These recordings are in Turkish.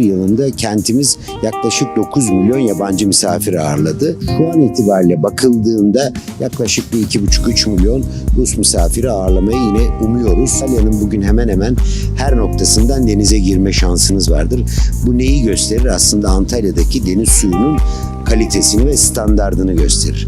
yılında kentimiz yaklaşık 9 milyon yabancı misafir ağırladı. Şu an itibariyle bakıldığında yaklaşık bir 2,5-3 milyon Rus misafiri ağırlamayı yine umuyoruz. Antalya'nın bugün hemen hemen her noktasından denize girme şansınız vardır. Bu neyi gösterir? Aslında Antalya'daki deniz suyunun kalitesini ve standardını gösterir.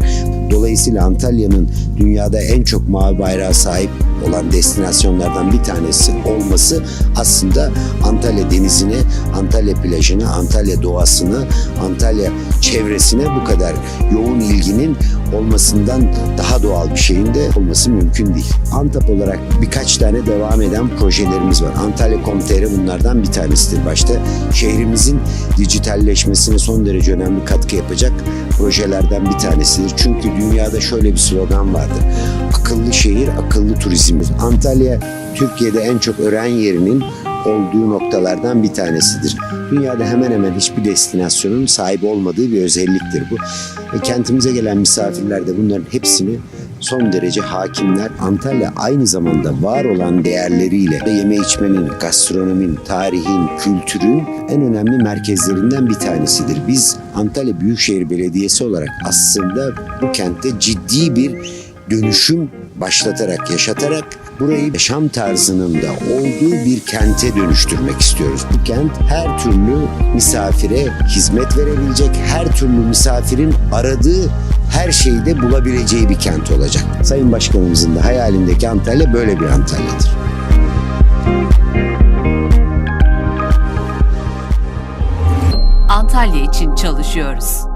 Dolayısıyla Antalya'nın dünyada en çok mavi bayrağa sahip olan destinasyonlardan bir tanesi olması aslında Antalya denizine, Antalya plajına, Antalya doğasına, Antalya çevresine bu kadar yoğun ilginin olmasından daha doğal bir şeyin de olması mümkün değil. Antap olarak birkaç tane devam eden projelerimiz var. Antalya.com.tr bunlardan bir tanesidir başta. Şehrimizin dijitalleşmesine son derece önemli katkı yapacak projelerden bir tanesidir. Çünkü dünyada şöyle bir slogan vardır. Akıllı şehir, akıllı turizm. Antalya Türkiye'de en çok öğren yerinin olduğu noktalardan bir tanesidir. Dünyada hemen hemen hiçbir destinasyonun sahip olmadığı bir özelliktir bu. Ve kentimize gelen misafirler de bunların hepsini son derece hakimler. Antalya aynı zamanda var olan değerleriyle ve yeme içmenin, gastronominin, tarihin, kültürün en önemli merkezlerinden bir tanesidir. Biz Antalya Büyükşehir Belediyesi olarak aslında bu kentte ciddi bir dönüşüm başlatarak, yaşatarak burayı yaşam tarzının da olduğu bir kente dönüştürmek istiyoruz. Bu kent her türlü misafire hizmet verebilecek, her türlü misafirin aradığı her şeyi de bulabileceği bir kent olacak. Sayın Başkanımızın da hayalindeki Antalya böyle bir Antalya'dır. Antalya için çalışıyoruz.